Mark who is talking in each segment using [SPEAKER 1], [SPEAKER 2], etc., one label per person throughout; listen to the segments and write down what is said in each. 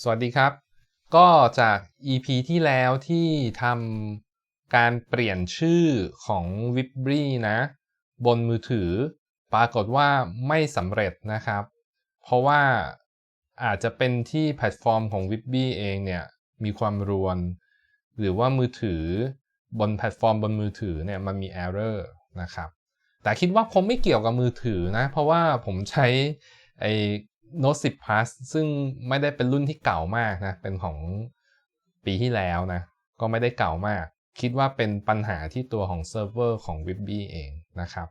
[SPEAKER 1] สวัสดีครับ ก็จาก EP ที่แล้วที่ทำการเปลี่ยนชื่อของ w i b r y นะ บนมือถือ ปรากฏว่าไม่สำเร็จนะครับ เพราะว่าอาจจะเป็นที่แพลตฟอร์มของ w i b r y เองเนี่ย มีความรวน หรือว่ามือถือบนแพลตฟอร์มบนมือถือเนี่ยมันมี error นะครับ แต่คิดว่าคงไม่เกี่ยวกับมือถือนะ เพราะว่าผมใช้ไอ Note 10 Plus ซึ่งไม่ได้เป็นรุ่นที่เก่ามากนะ เป็นของปีที่แล้วนะ ก็ไม่ได้เก่ามาก คิดว่าเป็นปัญหาที่ตัวของเซิร์ฟเวอร์ของ w i b b y เองนะครับ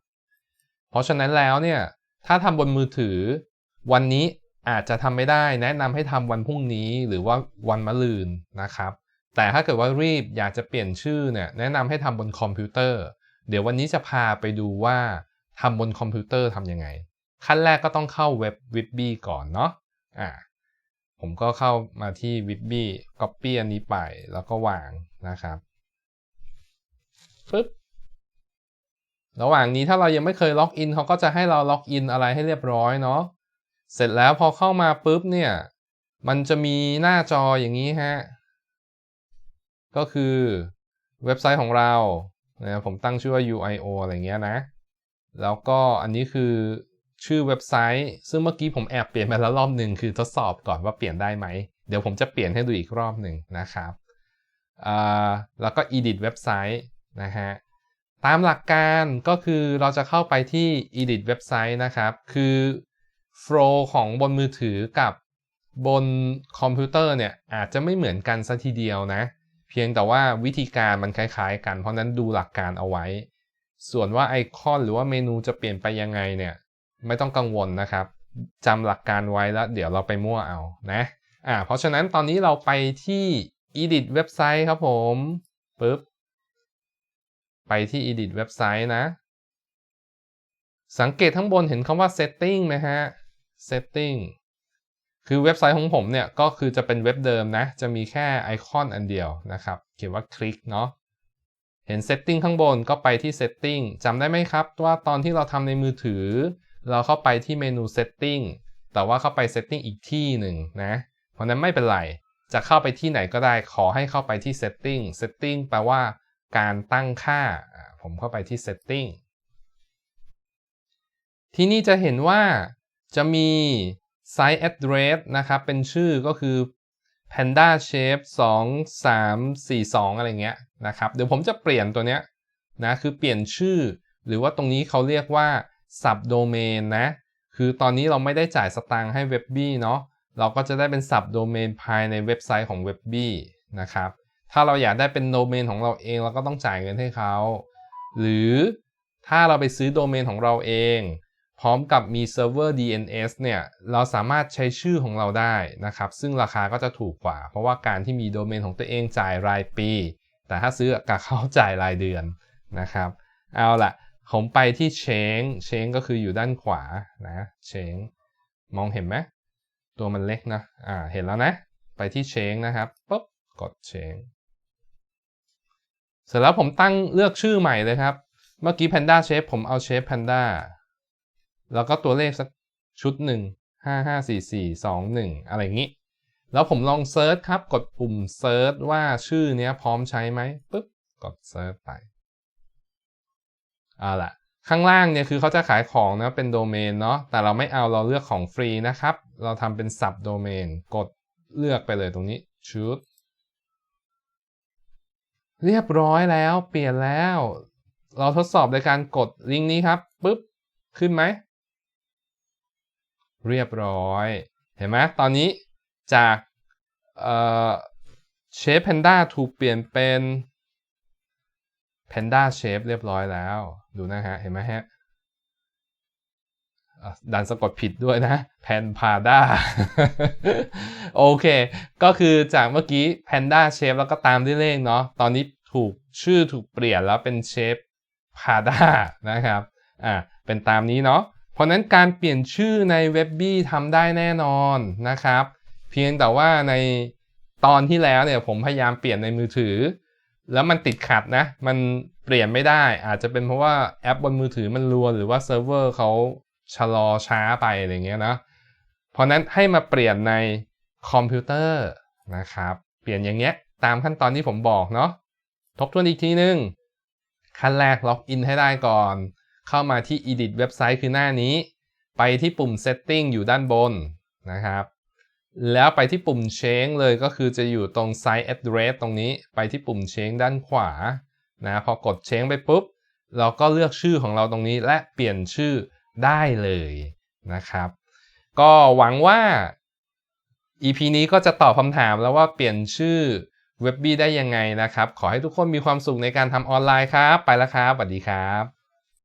[SPEAKER 1] เพราะฉะนั้นแล้วเนี่ย ถ้าทำบนมือถือ วันนี้อาจจะทำไม่ได้ แนะนำให้ทำวันพรุ่งนี้หรือว่าวันมะรืนนะครับ แต่ถ้าเกิดว่ารีบอยากจะเปลี่ยนชื่อเนี่ยแนะนำให้ทำบนคอมพิวเตอร์ เดี๋ยววันนี้จะพาไปดูว่าทำบนคอมพิวเตอร์ทำยังไง ขั้นแรกก็ต้องเข้าเว็บ w i b b y ก่อนเนาะอ่าผมก็เข้ามาที่ w i b b y Copy อันนี้ไปแล้วก็วางนะครับปึ๊บระหว่างนี้ถ้าเรายังไม่เคยล็อกอินเขาก็จะให้เราล็อกอินอะไรให้เรียบร้อยเนาะเสร็จแล้วพอเข้ามาปุ๊บเนี่ยมันจะมีหน้าจออย่างนี้ฮะก็คือเว็บไซต์ของเรานะผมตั้งชื่อว่า UIO อะไรเงี้ยนะ แล้วก็อันนี้คือ ชื่อเว็บไซต์ ซึ่งเมื่อกี้ผมแอบเปลี่ยนไปแล้วรอบหนึ่งคือทดสอบก่อนว่าเปลี่ยนได้ไหม เดี๋ยวผมจะเปลี่ยนให้ดูอีกรอบหนึ่งนะครับแล้วก็ edit เว็บไซต์นะฮะตามหลักการก็คือเราจะเข้าไปที่ edit เว็บไซต์นะครับ คือ flow ของบนมือถือกับบนคอมพิวเตอร์เนี่ยอาจจะไม่เหมือนกันซะทีเดียวนะ เพียงแต่ว่าวิธีการมันคล้ายๆ กัน เพราะนั้นดูหลักการเอาไว้ ส่วนว่าไอคอนหรือว่าเมนูจะเปลี่ยนไปยังไงเนี่ย ไม่ต้องกังวลนะครับจำหลักการไว้แล้วเดี๋ยวเราไปมั่วเอานะอ่าเพราะฉะนั้นตอนนี้เราไปที่ edit เว็บไซต์ครับผมปึ๊บไปที่ edit เว็บไซต์นะ สังเกตทั้งบนเห็นคำว่า setting ไหมฮะ setting คือเว็บไซต์ของผมเนี่ยก็คือจะเป็นเว็บเดิมนะ จะมีแค่ไอคอนอันเดียวนะครับ เขียนว่าคลิกเนาะเห็น setting ข้างบนก็ไปที่ setting จำได้ไหมครับว่าตอนที่เราทำในมือถือ เราเข้าไปที่เมนู setting แต่ว่าเข้าไป setting อีกที่หนึ่งนะ เพราะนั้นไม่เป็นไร จะเข้าไปที่ไหนก็ได้ ขอให้เข้าไปที่ setting setting แปลว่าการตั้งค่า ผมเข้าไปที่ setting ที่นี่จะเห็นว่าจะมี site address นะครับ เป็นชื่อก็คือ panda shape 2 3 4 2 อะไรเงี้ยนะครับ เดี๋ยวผมจะเปลี่ยนตัวเนี้ยนะ คือเปลี่ยนชื่อ หรือว่าตรงนี้เขาเรียกว่า subdomain นะ คือตอนนี้เราไม่ได้จ่ายสตางค์ให้ Webby เนาะเราก็จะได้เป็น subdomain ภายในเว็บไซต์ของ Webby นะครับ ถ้าเราอยากได้เป็นโดเมนของเราเองเราก็ต้องจ่ายเงินให้เขา หรือถ้าเราไปซื้อโดเมนของเราเอง พร้อมกับมีเซิร์ฟเวอร์ DNS เนี่ย เราสามารถใช้ชื่อของเราได้นะครับ ซึ่งราคาก็จะถูกกว่า เพราะว่าการที่มีโดเมนของตัวเองจ่ายรายปี แต่ถ้าซื้อกับเขาจ่ายรายเดือนนะครับ เอาละ ผมไปที่เชงเชงก็คืออยู่ด้านขวานะเชงมองเห็นไหมตัวมันเล็กนะอ่าเห็นแล้วนะ ไปที่เชงนะครับปุ๊บกดเชงเสร็จแล้วผมตั้งเลือกชื่อใหม่เลยครับ เมื่อกี้ Panda Shape ผมเอา Shape Panda แล้วก็ตัวเลขสักชุดหนึ่งห้าห้าสี่สี่สองหนึ่งอะไรอย่างนี้ แล้วผมลองเซิร์ชครับ กดปุ่มเซิร์ชว่าชื่อเนี้ยพร้อมใช้ไหมปุ๊บ กดเซิร์ชไป เอาล่ะข้างล่างเนี่ยคือเขาจะขายของนะเป็นโดเมนเนาะแต่เราไม่เอาเราเลือกของฟรีนะครับ เราทำเป็นสับโดเมนกดเลือกไปเลยตรงนี้ชุดเรียบร้อยแล้วเปลี่ยนแล้ว เราทดสอบโดยการกดลิงก์นี้ครับปุ๊บขึ้นไหม เรียบร้อย เห็นไหมตอนนี้จากเชฟแพนด้าถูกเปลี่ยนเป็น แพนด้าเชฟเรียบร้อยแล้ว ดูนะฮะ เห็นไหมฮะดันสะกดผิดด้วยนะแพนพาด้าโอเค ก็คือจากเมื่อกี้แพนด้าเชฟแล้วก็ตามด้วยเลขเนาะตอนนี้ถูกชื่อถูกเปลี่ยนแล้วเป็นเชฟพาด้านะครับอ่าเป็นตามนี้เนาะเพราะนั้นการเปลี่ยนชื่อใน w e b บี้ทำได้แน่นอนนะครับ เพียงแต่ว่าในตอนที่แล้วเนี่ยผมพยายามเปลี่ยนในมือถือ แล้วมันติดขัดนะ มันเปลี่ยนไม่ได้ อาจจะเป็นเพราะว่าแอปบนมือถือมันรัวหรือว่าเซิร์ฟเวอร์เขาชะลอช้าไปอะไรเงี้ยนะ เพราะนั้นให้มาเปลี่ยนในคอมพิวเตอร์นะครับ เปลี่ยนอย่างเงี้ยตามขั้นตอนที่ผมบอกเนาะ ทบทวนอีกทีนึง ขั้นแรกล็อกอินให้ได้ก่อน เข้ามาที่ edit เว็บไซต์คือหน้านี้ ไปที่ปุ่ม setting อยู่ด้านบนนะครับ แล้วไปที่ปุ่ม change เลยก็คือจะอยู่ตรง site address ตรงนี้ไปที่ปุ่ม change ด้านขวานะพอกด change ไปปุ๊บ เราก็เลือกชื่อของเราตรงนี้และเปลี่ยนชื่อได้เลยนะครับ ก็หวังว่า EP นี้ก็จะตอบคำถามแล้วว่าเปลี่ยนชื่อเว็บบี้ได้ยังไงนะครับ ขอให้ทุกคนมีความสุขในการทำออนไลน์ครับ ไปแล้วครับสวัสดีครับ